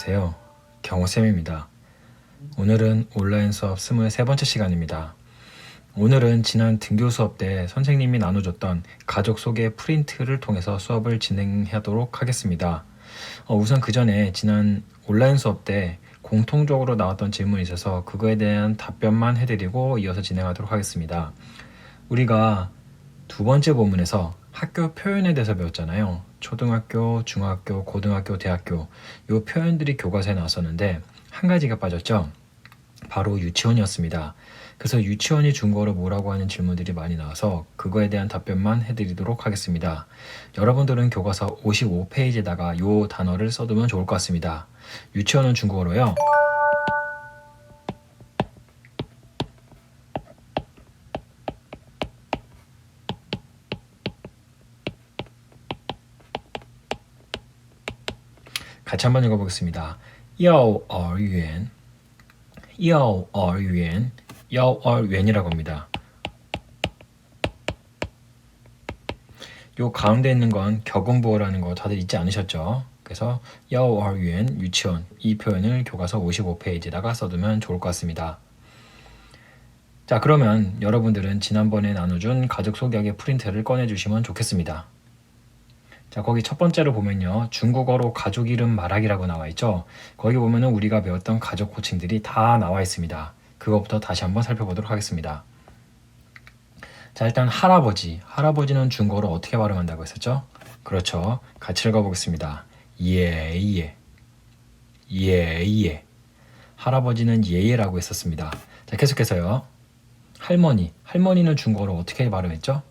안녕하세요. 경호쌤입니다. 오늘은 온라인 수업 23번째 시간입니다. 오늘은 지난 등교 수업 때 선생님이 나눠줬던 가족 소개 프린트를 통해서 수업을 진행하도록 하겠습니다. 어, 우선 그 전에 지난 온라인 수업 때 공통적으로 나왔던 질문이 있어서 그거에 대한 답변만 해드리고 이어서 진행하도록 하겠습니다. 우리가 두 번째 본문에서 학교 표현에 대해서 배웠잖아요. 초등학교, 중학교, 고등학교, 대학교 요 표현들이 교과서에 나왔었는데 한 가지가 빠졌죠. 바로 유치원이었습니다. 그래서 유치원이 중국어로 뭐라고 하는 질문들이 많이 나와서 그거에 대한 답변만 해드리도록 하겠습니다. 여러분들은 교과서 55페이지에다가 요 단어를 써두면 좋을 것 같습니다. 유치원은 중국어로요. 같이 한번 읽어보겠습니다. 幼儿园,幼儿园,幼儿园이라고 합니다. 요 가운데 있는 건 격음보어라는 거 다들 잊지 않으셨죠? 그래서 幼儿园 유치원 이 표현을 교과서 55페이지에다가 써두면 좋을 것 같습니다. 자 그러면 여러분들은 지난번에 나눠준 가족 소개하기 프린트를 꺼내주시면 좋겠습니다. 자, 거기 첫 번째로 보면요. 중국어로 가족 이름 말하기라고 나와 있죠. 거기 보면은 우리가 배웠던 가족 호칭들이 다 나와 있습니다. 그것부터 다시 한번 살펴보도록 하겠습니다. 자, 일단 할아버지. 할아버지는 중국어로 어떻게 발음한다고 했었죠? 그렇죠. 같이 읽어보겠습니다. 예예. 예예. 할아버지는 예예라고 했었습니다. 자, 계속해서요. 할머니. 할머니는 중국어로 어떻게 발음했죠?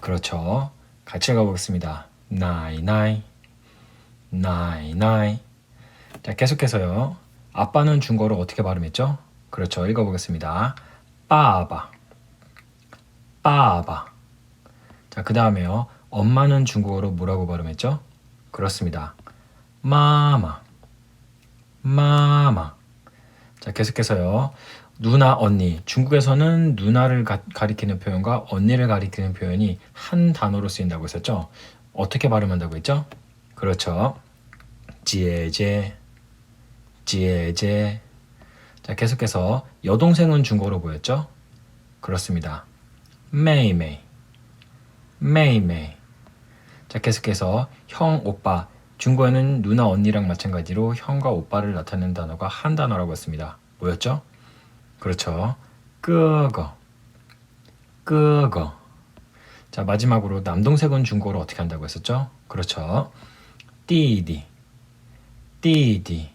그렇죠. 같이 읽어보겠습니다. 나이 나이. 나이 나이. 자 계속해서요. 아빠는 중국어로 어떻게 발음했죠? 그렇죠. 읽어보겠습니다. 빠바. 빠바. 자그 다음에요. 엄마는 중국어로 뭐라고 발음했죠? 그렇습니다. 마마. 마마. 자 계속해서요. 누나 언니. 중국에서는 누나를 가, 가리키는 표현과 언니를 가리키는 표현이 한 단어로 쓰인다고 했었죠 어떻게 발음한다고 했죠? 그렇죠. 지에제, 지에제. 자, 계속해서 여동생은 중국어로 보였죠? 그렇습니다. 메이메이, 메이메이. 자, 계속해서 형, 오빠. 중국어에는 누나, 언니랑 마찬가지로 형과 오빠를 나타내는 단어가 한 단어라고 했습니다. 뭐였죠? 그렇죠. 끄거, 끄거. 자, 마지막으로 남동생은 중국어로 어떻게 한다고 했었죠? 그렇죠. 띠디. 띠디.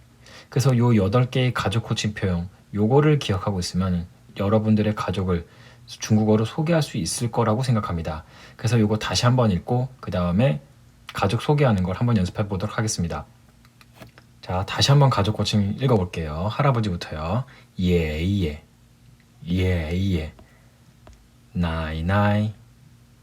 그래서 요 여덟 개의 가족 호칭 표현, 요거를 기억하고 있으면 여러분들의 가족을 중국어로 소개할 수 있을 거라고 생각합니다. 그래서 요거 다시 한번 읽고 그 다음에 가족 소개하는 걸 한번 연습해 보도록 하겠습니다. 자, 다시 한번 가족 호칭 읽어볼게요. 할아버지부터요. 예예, 예예, 나이나이,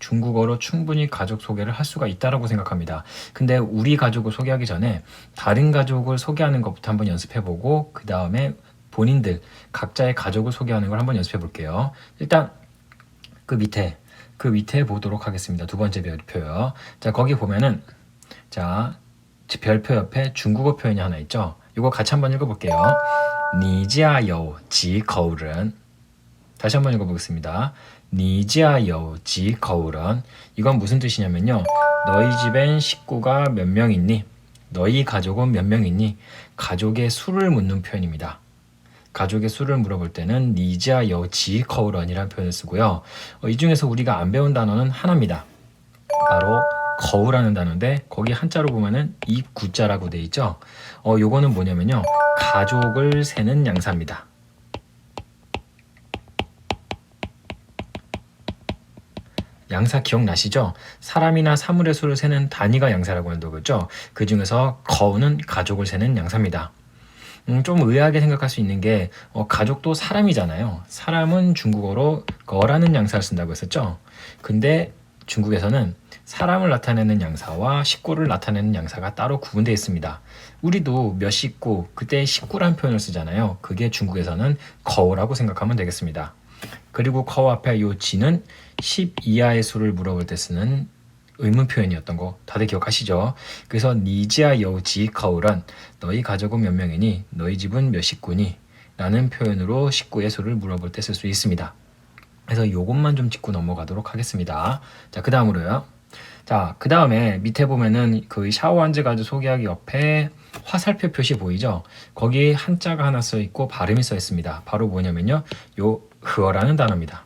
중국어로 충분히 가족 소개를 할 수가 있다라고 생각합니다. 근데 우리 가족을 소개하기 전에 다른 가족을 소개하는 것부터 한번 연습해 보고 그 다음에 본인들 각자의 가족을 소개하는 걸 한번 연습해 볼게요. 일단 그 밑에 그 밑에 보도록 하겠습니다. 두 번째 별표요. 자 거기 보면은 자 별표 옆에 중국어 표현이 하나 있죠. 이거 같이 한번 읽어볼게요. 니지아요 지 거울은 다시 한번 읽어보겠습니다. 니지아여지 거울은 이건 무슨 뜻이냐면요. 너희 집엔 식구가 몇 명 있니? 너희 가족은 몇 명 있니? 가족의 수를 묻는 표현입니다. 가족의 수를 물어볼 때는 니지아여지 거울은이라는 표현을 쓰고요. 어, 이 중에서 우리가 안 배운 단어는 하나입니다. 바로 거울라는 단어인데 거기 한자로 보면은 입구자라고 돼 있죠. 어 요거는 뭐냐면요. 가족을 세는 양사입니다. 양사 기억나시죠? 사람이나 사물의 수를 세는 단위가 양사라고 한다고 했죠? 그 중에서 거우는 가족을 세는 양사입니다. 음, 좀 의아하게 생각할 수 있는 게 어, 가족도 사람이잖아요. 사람은 중국어로 거라는 양사를 쓴다고 했었죠. 근데 중국에서는 사람을 나타내는 양사와 식구를 나타내는 양사가 따로 구분되어 있습니다. 우리도 몇 식구, 그때 식구란 표현을 쓰잖아요. 그게 중국에서는 거우라고 생각하면 되겠습니다. 그리고 거우 앞에 요 지는 10 이하의 수를 물어볼 때 쓰는 의문 표현이었던 거 다들 기억하시죠? 그래서 니지아 여우지 거우란 너희 가족은 몇 명이니 너희 집은 몇 식구니 라는 표현으로 식구의 수를 물어볼 때 쓸 수 있습니다. 그래서 요것만 좀 짚고 넘어가도록 하겠습니다. 자, 그 다음으로요. 자, 그 다음에 밑에 보면은 그 샤워 한즈 가즈 소개하기 옆에 화살표 표시 보이죠? 거기 한자가 하나 써 있고 발음이 써 있습니다. 바로 뭐냐면요. 요 흐어라는 단어입니다.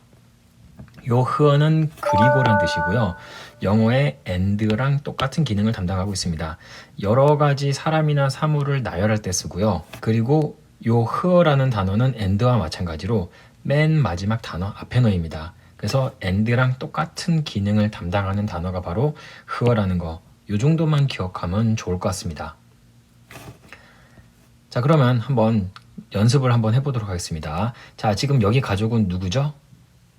요 흐어는 그리고란 뜻이고요. 영어의 and랑 똑같은 기능을 담당하고 있습니다. 여러 가지 사람이나 사물을 나열할 때 쓰고요. 그리고 요 흐어라는 단어는 and와 마찬가지로 맨 마지막 단어 앞에 놓입니다. 그래서 and랑 똑같은 기능을 담당하는 단어가 바로 흐어라는 거. 요 정도만 기억하면 좋을 것 같습니다. 자, 그러면 한번 연습을 한번 해보도록 하겠습니다. 자, 지금 여기 가족은 누구죠?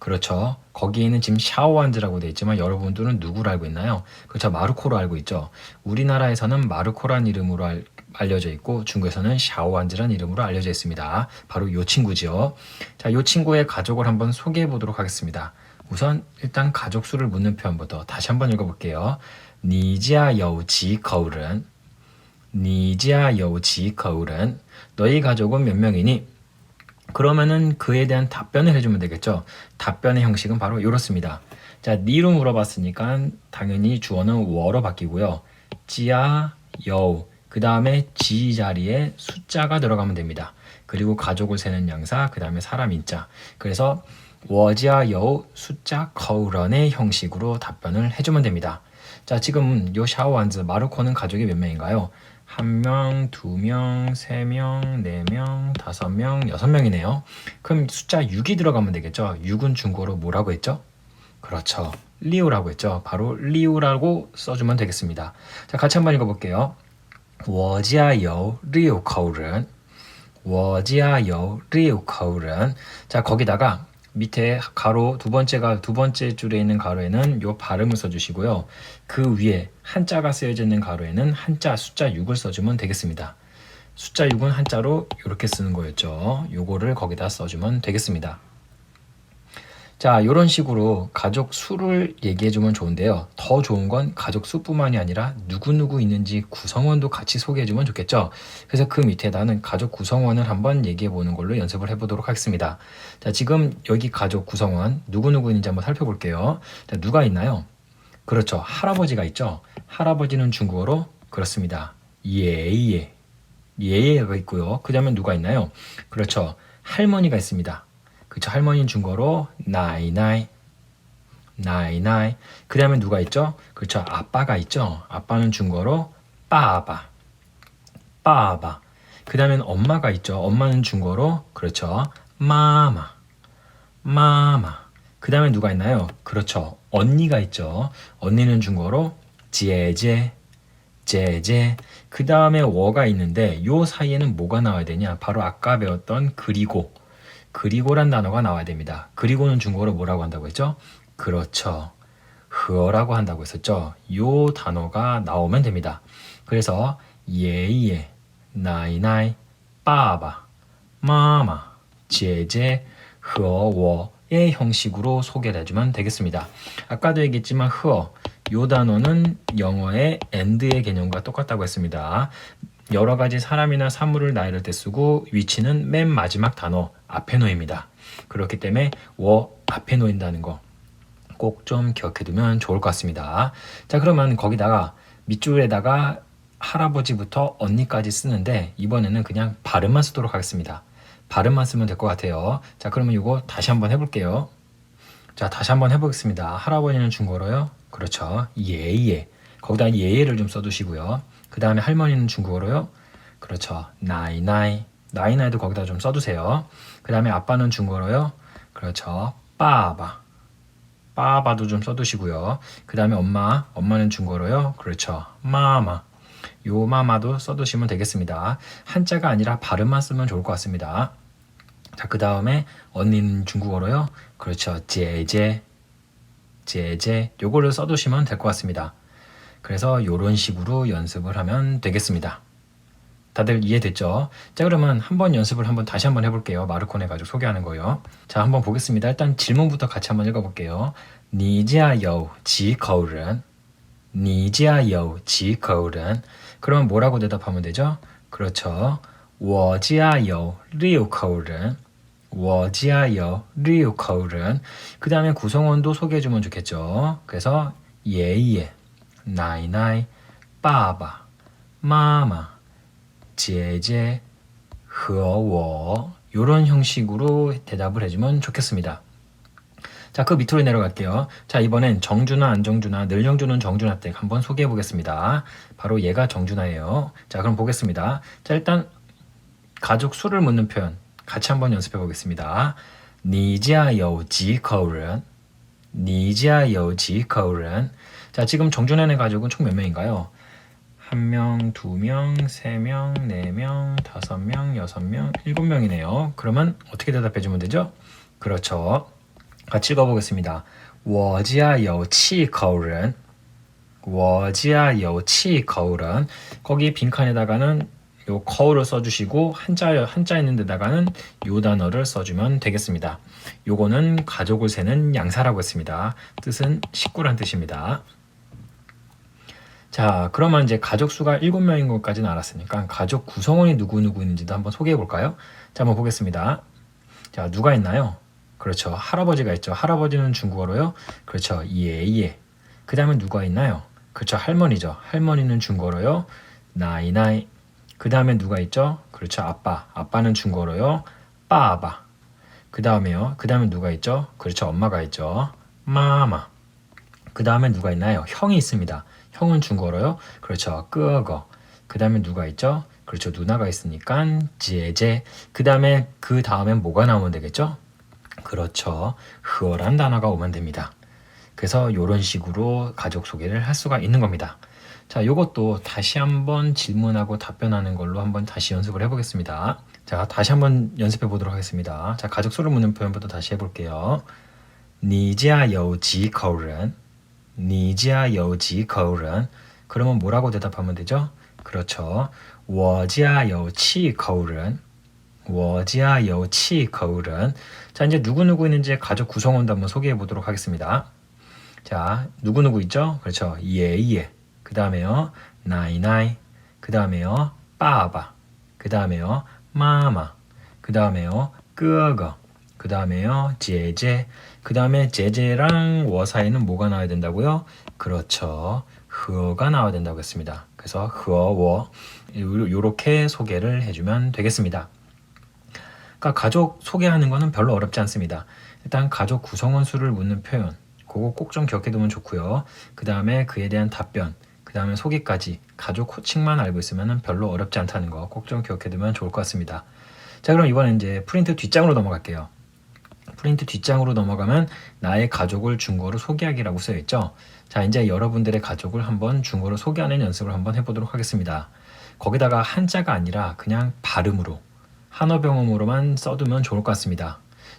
그렇죠. 거기에는 지금 샤오한즈라고 되어 있지만 여러분들은 누구로 알고 있나요? 그렇죠. 마르코로 알고 있죠. 우리나라에서는 마르코란 이름으로 알, 알려져 있고 중국에서는 샤오한즈란 이름으로 알려져 있습니다. 바로 요 친구죠. 자, 요 친구의 가족을 한번 소개해 보도록 하겠습니다. 우선 일단 가족 수를 묻는 표현부터 다시 한번 읽어볼게요. 니지아 여우지 거울은 니지아 여우지 거울은 너희 가족은 몇 명이니? 그러면은 그에 대한 답변을 해주면 되겠죠. 답변의 형식은 바로 이렇습니다. 자, 니로 물어봤으니까 당연히 주어는 워로 바뀌고요. 지야, 여우, 그 다음에 지 자리에 숫자가 들어가면 됩니다. 그리고 가족을 세는 양사, 그 다음에 사람 인자. 그래서 워지야 여우 숫자 거우런의 형식으로 답변을 해주면 됩니다. 자, 지금 요 샤오완즈 마르코는 가족이 몇 명인가요? 한 명, 두 명, 세 명, 네 명, 다섯 명, 여섯 명이네요. 그럼 숫자 6이 들어가면 되겠죠? 6은 중국어로 뭐라고 했죠? 그렇죠. 리우라고 했죠. 바로 리우라고 써주면 되겠습니다. 자, 같이 한번 읽어볼게요. 我家有六口人.我家有六口人. 자, 거기다가 밑에 가로 두 번째가 두 번째 줄에 있는 가로에는 요 발음을 써주시고요. 그 위에 한자가 쓰여져 있는 가로에는 한자 숫자 6을 써주면 되겠습니다. 숫자 6은 한자로 이렇게 쓰는 거였죠. 요거를 거기다 써주면 되겠습니다. 자, 이런 식으로 가족 수를 얘기해 주면 좋은데요. 더 좋은 건 가족 수뿐만이 아니라 누구누구 있는지 구성원도 같이 소개해 주면 좋겠죠. 그래서 그 밑에 나는 가족 구성원을 한번 얘기해 보는 걸로 연습을 해 보도록 하겠습니다. 자, 지금 여기 가족 구성원 누구누구 있는지 한번 살펴볼게요. 자, 누가 있나요? 그렇죠. 할아버지가 있죠. 할아버지는 중국어로 그렇습니다. 예예. 예예가 있고요. 그 다음에 누가 있나요? 그렇죠. 할머니가 있습니다. 그쵸 할머니는 중국어로 나이 나이 나이 나이. 그 다음에 누가 있죠? 그렇죠 아빠가 있죠? 아빠는 중국어로 빠바. 빠바. 그 다음엔 엄마가 있죠? 엄마는 중국어로 그렇죠 마마. 마마. 그 다음에 누가 있나요? 그렇죠 언니가 있죠. 언니는 중국어로 제제 제제. 그 다음에 워가 있는데 요 사이에는 뭐가 나와야 되냐? 바로 아까 배웠던 그리고 그리고란 단어가 나와야 됩니다. 그리고는 중국어로 뭐라고 한다고 했죠? 그렇죠. 흐어라고 한다고 했었죠. 요 단어가 나오면 됩니다. 그래서 예예, 나이나이, 빠바, 마마, 제제, 흐어워의 형식으로 소개를 해주면 되겠습니다. 아까도 얘기했지만 흐어, 요 단어는 영어의 and의 개념과 똑같다고 했습니다. 여러 가지 사람이나 사물을 나열할 때 쓰고 위치는 맨 마지막 단어 앞에 놓입니다. 그렇기 때문에 워 앞에 놓인다는 거 꼭 좀 기억해 두면 좋을 것 같습니다. 자, 그러면 거기다가 밑줄에다가 할아버지부터 언니까지 쓰는데 이번에는 그냥 발음만 쓰도록 하겠습니다. 발음만 쓰면 될 것 같아요. 자, 그러면 이거 다시 한번 해볼게요. 자, 다시 한번 해보겠습니다. 할아버지는 중국어로요? 그렇죠. 예예. 거기다 예예를 좀 써두시고요. 그 다음에 할머니는 중국어로요? 그렇죠. 나이나이. 나이나이도 거기다 좀 써두세요. 그 다음에 아빠는 중국어로요? 그렇죠. 빠바. 빠바도 좀 써두시고요. 그 다음에 엄마. 엄마는 중국어로요? 그렇죠. 마마. 요 마마도 써두시면 되겠습니다. 한자가 아니라 발음만 쓰면 좋을 것 같습니다. 자, 그 다음에 언니는 중국어로요. 그렇죠. 제제, 제제. 요거를 써두시면 될 것 같습니다. 그래서 요런 식으로 연습을 하면 되겠습니다. 다들 이해됐죠? 자 그러면 한번 연습을 한번 다시 한번 해볼게요. 마르콘에 가지고 소개하는 거요. 자 한번 보겠습니다. 일단 질문부터 같이 한번 읽어볼게요. 니지아여우지거울은 니지아여우지거울은 그러면 뭐라고 대답하면 되죠? 그렇죠. 워지아여우리우커울은 워지아여우리우커울은 그 다음에 구성원도 소개해주면 좋겠죠. 그래서 예예 나이나이 빠바 마마 제제, 허워 이런 형식으로 대답을 해주면 좋겠습니다. 자, 그 밑으로 내려갈게요. 자, 이번엔 정준하, 안정준하, 늘 정준은 정준하 댁 한번 소개해 보겠습니다. 바로 얘가 정준하예요. 자, 그럼 보겠습니다. 자, 일단 가족 수를 묻는 표현 같이 한번 연습해 보겠습니다. 니지아여지 거울은 니지아여지 거울은 자, 지금 정준하의 가족은 총 몇 명인가요? 한 명, 두 명, 세 명, 네 명, 다섯 명, 여섯 명, 일곱 명이네요. 그러면 어떻게 대답해 주면 되죠? 그렇죠. 같이 읽어보겠습니다. 我家有七口人.我家有七口人. 거기 빈칸에다가는 요 거울을 써주시고 한자 한자 있는 데다가는 요 단어를 써주면 되겠습니다. 요거는 가족을 세는 양사라고 했습니다. 뜻은 식구란 뜻입니다. 자, 그러면 이제 가족 수가 7명인 것까지는 알았으니까 가족 구성원이 누구누구 있는지도 한번 소개해 볼까요? 자, 한번 보겠습니다. 자, 누가 있나요? 그렇죠. 할아버지가 있죠. 할아버지는 중국어로요. 그렇죠. 예 예. 그 다음에 누가 있나요? 그렇죠. 할머니죠. 할머니는 중국어로요. 나이 나이. 그 다음에 누가 있죠? 그렇죠. 아빠. 아빠는 중국어로요. 빠바. 그 다음에요. 그 다음에 누가 있죠? 그렇죠. 엄마가 있죠. 마마. 그 다음에 누가 있나요? 형이 있습니다. 형은 중거로요. 그렇죠. 끄어거. 그 다음에 누가 있죠? 그렇죠. 누나가 있으니까 지에제. 그 다음에 그 다음엔 뭐가 나오면 되겠죠? 그렇죠. 흐어란 단어가 오면 됩니다. 그래서 이런 식으로 가족 소개를 할 수가 있는 겁니다. 자, 요것도 다시 한번 질문하고 답변하는 걸로 한번 다시 연습을 해보겠습니다. 자, 다시 한번 연습해 보도록 하겠습니다. 자, 가족 소를 묻는 표현부터 다시 해볼게요. 니지아 여우지 거울은 니지아 여지 거울은 그러면 뭐라고 대답하면 되죠? 그렇죠. 워지아 여치 거울은 워지아 여치 거울은 자 이제 누구누구 있는지 가족 구성원도 한번 소개해 보도록 하겠습니다. 자 누구누구 있죠? 그렇죠. 예예 그 다음에요 나이나이 그 다음에요 빠바 그 다음에요 마마 그 다음에요 끄거 그 다음에요 제제 그 다음에 제제랑 워 사이는 뭐가 나와야 된다고요? 그렇죠. 흐어가 나와야 된다고 했습니다. 그래서 흐어 워. 요렇게 소개를 해주면 되겠습니다. 그러니까 가족 소개하는 거는 별로 어렵지 않습니다. 일단 가족 구성원 수를 묻는 표현, 그거 꼭 좀 기억해두면 좋고요. 그 다음에 그에 대한 답변, 그 다음에 소개까지 가족 호칭만 알고 있으면 별로 어렵지 않다는 거 꼭 좀 기억해두면 좋을 것 같습니다. 자, 그럼 이번엔 이제 프린트 뒷장으로 넘어갈게요. 프린트 뒷장으로 넘어가면 나의 가족을 중국어로 소개하기라고 쓰여 있죠. 자, 이제 여러분들의 가족을 한번 중국어로 소개하는 연습을 한번 해보도록 하겠습니다. 거기다가 한자가 아니라 그냥 발음으로 한어 병음으로만 써두면 좋을 것 같습니다.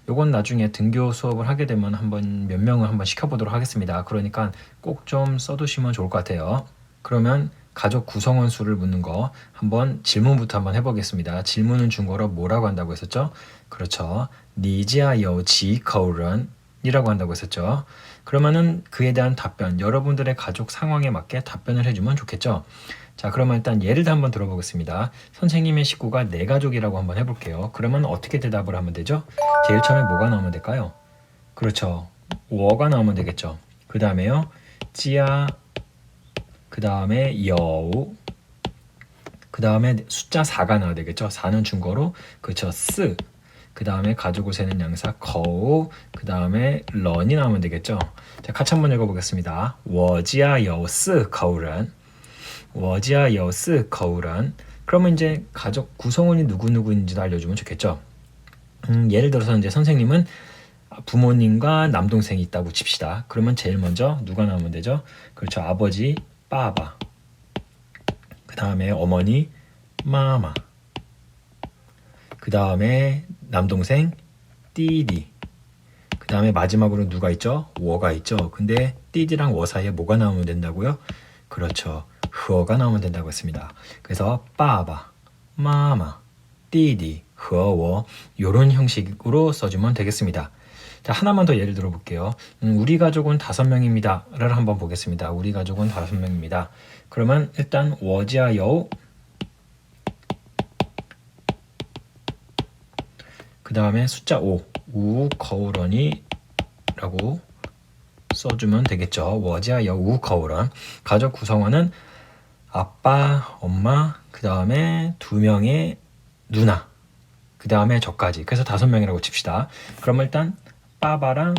요건 나중에 등교 수업을 하게 되면 한번 몇 명을 한번 시켜보도록 하겠습니다. 그러니까 꼭 좀 써두시면 좋을 것 같아요. 그러면 가족 구성원 수를 묻는 거 한번 질문부터 한번 해보겠습니다. 질문은 중국어로 뭐라고 한다고 했었죠? 그렇죠. 니지아여지거울런이라고 한다고 했었죠. 그러면은 그에 대한 답변, 여러분들의 가족 상황에 맞게 답변을 해주면 좋겠죠. 자, 그러면 일단 예를 한번 들어보겠습니다. 선생님의 식구가 네 가족이라고 한번 해볼게요. 그러면 어떻게 대답을 하면 되죠? 제일 처음에 뭐가 나오면 될까요? 그렇죠. 워가 나오면 되겠죠. 그 다음에요. 지아, 그 다음에 여우. 그 다음에 숫자 4가 나와야 되겠죠. 4는 중거로 그렇죠. 쓰. 그 다음에 가지고 세는 양사 거우, 그 다음에 런이 나오면 되겠죠. 자, 같이 한번 읽어보겠습니다. 워지아 여스 거울은 워지아 여스 거울은 그러면 이제 가족 구성원이 누구누구인지도 알려주면 좋겠죠. 음, 예를 들어서 이제 선생님은 부모님과 남동생이 있다고 칩시다. 그러면 제일 먼저 누가 나오면 되죠? 그렇죠. 아버지, 빠바. 그 다음에 어머니, 마마. 그 다음에 남동생 띠디. 그 다음에 마지막으로 누가 있죠? 워가 있죠. 근데 띠디랑 워 사이에 뭐가 나오면 된다고요? 그렇죠. 흐어가 나오면 된다고 했습니다. 그래서 빠바, 마마, 띠디, 흐어워 이런 형식으로 써주면 되겠습니다. 자, 하나만 더 예를 들어 볼게요. 음, 우리 가족은 다섯 명입니다 를 한번 보겠습니다. 우리 가족은 다섯 명입니다. 그러면 일단 워지아요 그 다음에 숫자 5 우 거울원이 라고 써주면 되겠죠. 워지아요 우 거울원 가족 구성원은 아빠, 엄마, 그 다음에 두 명의 누나, 그 다음에 저까지. 그래서 다섯 명이라고 칩시다. 그러면 일단 빠바랑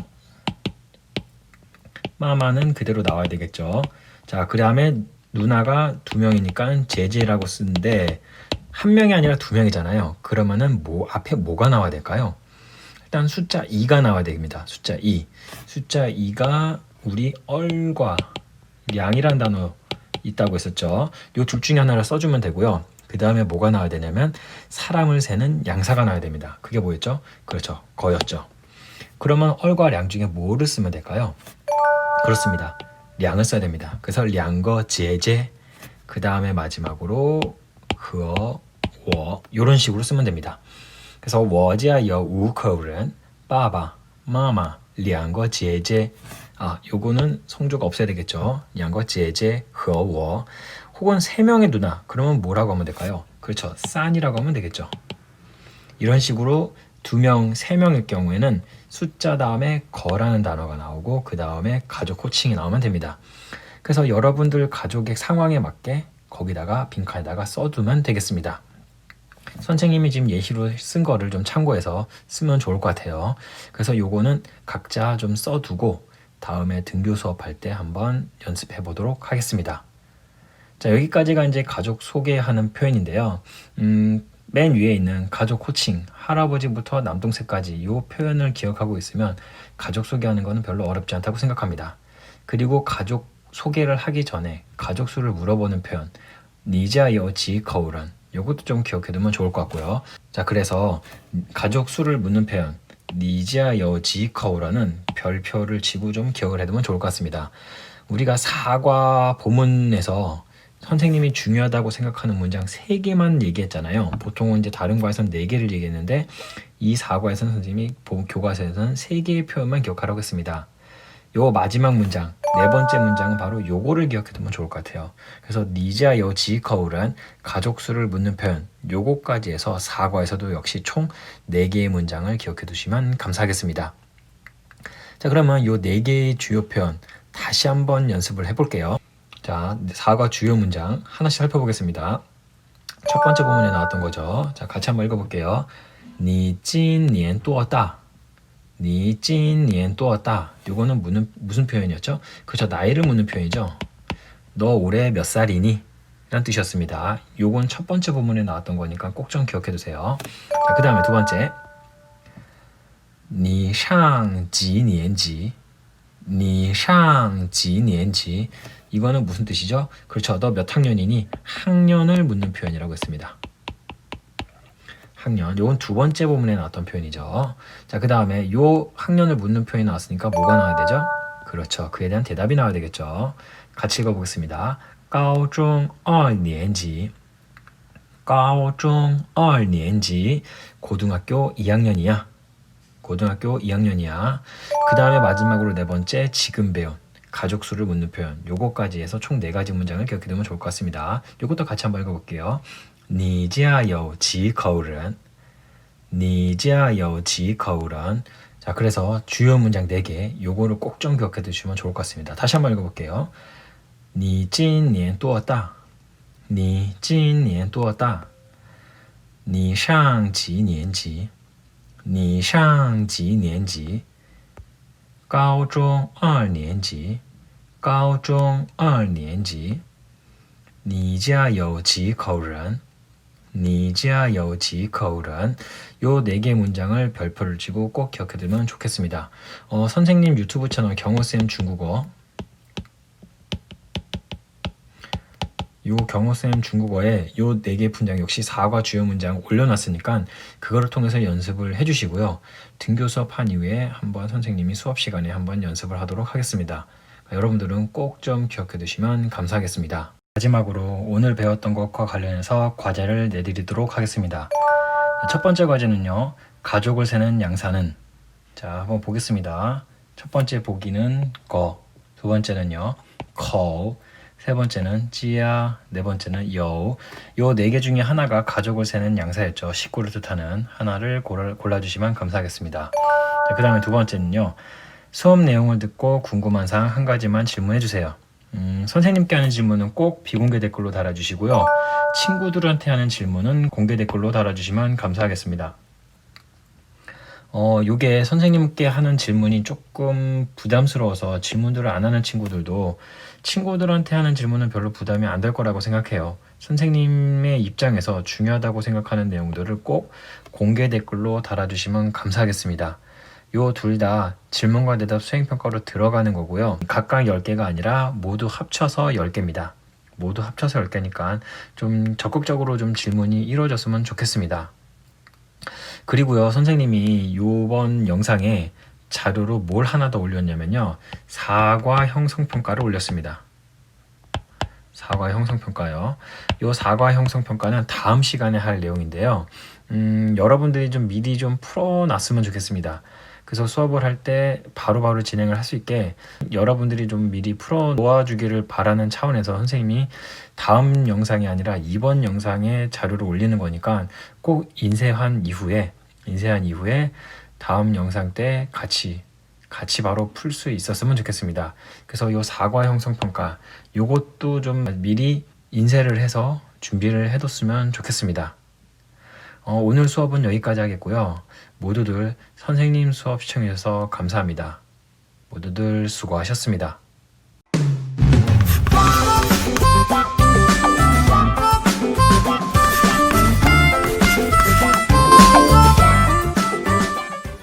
마마는 그대로 나와야 되겠죠. 자, 그 다음에 누나가 두 명이니까 제제라고 쓰는데 한 명이 아니라 두 명이잖아요. 그러면은 뭐 앞에 뭐가 나와야 될까요? 일단 숫자 2가 나와야 됩니다. 숫자 2. 숫자 2가 우리 얼과 양이란 단어 있다고 했었죠. 요 둘 중에 하나를 써주면 되고요. 그 다음에 뭐가 나와야 되냐면 사람을 세는 양사가 나와야 됩니다. 그게 뭐였죠? 그렇죠. 거였죠. 그러면 얼과 량 중에 뭐를 쓰면 될까요? 그렇습니다. 량을 써야 됩니다. 그래서 량거 제제 그 다음에 마지막으로 흐어 워 이런 식으로 쓰면 됩니다. 그래서 워지아여 우커울은 빠바 마마 량거 제제 아 요거는 성조가 없어야 되겠죠. 량거 제제 흐어 혹은 세 명의 누나 그러면 뭐라고 하면 될까요? 그렇죠. 싼이라고 하면 되겠죠. 이런 식으로 두 명, 세 명일 경우에는 숫자 다음에 거라는 단어가 나오고 그 다음에 가족 호칭이 나오면 됩니다. 그래서 여러분들 가족의 상황에 맞게 거기다가 빈칸에다가 써두면 되겠습니다. 선생님이 지금 예시로 쓴 거를 좀 참고해서 쓰면 좋을 것 같아요. 그래서 요거는 각자 좀 써두고 다음에 등교 수업할 때 한번 연습해 보도록 하겠습니다. 자, 여기까지가 이제 가족 소개하는 표현인데요. 음, 맨 위에 있는 가족 호칭, 할아버지부터 남동생까지 이 표현을 기억하고 있으면 가족 소개하는 것은 별로 어렵지 않다고 생각합니다. 그리고 가족 소개를 하기 전에 가족 수를 물어보는 표현, 니자여 지거울은 이것도 좀 기억해 두면 좋을 것 같고요. 자, 그래서 가족 수를 묻는 표현, 니자여 지거울은 별표를 치고 좀 기억을 해 두면 좋을 것 같습니다. 우리가 사과 보문에서 선생님이 중요하다고 생각하는 문장 3개만 얘기했잖아요. 보통은 이제 다른 과에서는 4개를 얘기했는데 이 4과에서는 선생님이 교과서에서는 3개의 표현만 기억하라고 했습니다. 요 마지막 문장, 네 번째 문장은 바로 요거를 기억해두면 좋을 것 같아요. 그래서 니자 여 지커울은 가족 수를 묻는 표현, 요거까지 해서 사과에서도 역시 총네 개의 문장을 기억해두시면 감사하겠습니다. 자 그러면 요네 개의 주요 표현 다시 한번 연습을 해볼게요. 자 사과 주요 문장 하나씩 살펴보겠습니다. 첫 번째 부분에 나왔던 거죠. 자 같이 한번 읽어볼게요. 니찐 니엔 또 왔다. 니찐니엔 또왔다 이거는 무슨, 무슨 표현이었죠? 그저 나이를 묻는 표현이죠. 너 올해 몇 살이니? 라는 뜻이었습니다. 요건 첫 번째 부분에 나왔던 거니까 꼭 좀 기억해 두세요. 자, 그 다음에 두 번째. 니상지년지 니상지년지 이거는 무슨 뜻이죠? 그렇죠. 너 몇 학년이니? 학년을 묻는 표현이라고 했습니다. 학년. 요건 두 번째 부분에 나왔던 표현이죠. 자, 그 다음에 요 학년을 묻는 표현이 나왔으니까 뭐가 나와야 되죠? 그렇죠. 그에 대한 대답이 나와야 되겠죠. 같이 읽어보겠습니다. 高中二年级 高中二年级 고등학교 2학년이야. 고등학교 2학년이야. 그 다음에 마지막으로 네 번째 지금 배운 가족 수를 묻는 표현 요거까지 해서 총 네 가지 문장을 기억해 두면 좋을 것 같습니다. 요것도 같이 한번 읽어볼게요. 你家有几口人?你家有几口人? 자, 그래서 주요 문장 4개 요거를 꼭 좀 기억해 두시면 좋을 것 같습니다. 다시 한번 읽어볼게요. 你今年多大?你今年多大?你上几年级?你上几年级?高中二年级?高中二年级，你家有几口人？ 니지아 여우지 거울은 요 네 개 문장을 별표를 치고 꼭 기억해두면 좋겠습니다. 어, 선생님 유튜브 채널 경호쌤 중국어 요 경호쌤 중국어에 요 네 개 분장 역시 4과 주요 문장 올려놨으니까 그거를 통해서 연습을 해주시고요. 등교 수업한 이후에 한번 선생님이 수업 시간에 한번 연습을 하도록 하겠습니다. 여러분들은 꼭 좀 기억해 두시면 감사하겠습니다. 마지막으로 오늘 배웠던 것과 관련해서 과제를 내드리도록 하겠습니다. 첫 번째 과제는요. 가족을 세는 양사는 자 한번 보겠습니다. 첫 번째 보기는 거, 두 번째는요. call, 세 번째는 찌야, 네 번째는 여. 요 네 개 중에 하나가 가족을 세는 양사였죠. 식구를 뜻하는 하나를 골라, 골라 주시면 감사하겠습니다. 그 다음에 두 번째는요. 수업 내용을 듣고 궁금한 사항 한 가지만 질문해 주세요. 음, 선생님께 하는 질문은 꼭 비공개 댓글로 달아주시고요. 친구들한테 하는 질문은 공개 댓글로 달아주시면 감사하겠습니다. 어, 요게 선생님께 하는 질문이 조금 부담스러워서 질문들을 안 하는 친구들도 친구들한테 하는 질문은 별로 부담이 안 될 거라고 생각해요. 선생님의 입장에서 중요하다고 생각하는 내용들을 꼭 공개 댓글로 달아주시면 감사하겠습니다. 요 둘 다 질문과 대답 수행평가로 들어가는 거고요. 각각 10개가 아니라 모두 합쳐서 10개입니다. 모두 합쳐서 10개니까 좀 적극적으로 좀 질문이 이루어졌으면 좋겠습니다. 그리고요, 선생님이 요번 영상에 자료로 뭘 하나 더 올렸냐면요. 사과 형성평가를 올렸습니다. 사과 형성평가요. 요 사과 형성평가는 다음 시간에 할 내용인데요. 음, 여러분들이 좀 미리 좀 풀어놨으면 좋겠습니다. 그래서 수업을 할 때 바로바로 진행을 할 수 있게 여러분들이 좀 미리 풀어 놓아주기를 바라는 차원에서 선생님이 다음 영상이 아니라 이번 영상에 자료를 올리는 거니까 꼭 인쇄한 이후에 인쇄한 이후에 다음 영상 때 같이 같이 바로 풀 수 있었으면 좋겠습니다. 그래서 요 사과 형성 평가 요것도 좀 미리 인쇄를 해서 준비를 해뒀으면 좋겠습니다. 어, 오늘 수업은 여기까지 하겠고요. 모두들 선생님 수업 시청해주셔서 감사합니다. 모두들 수고하셨습니다.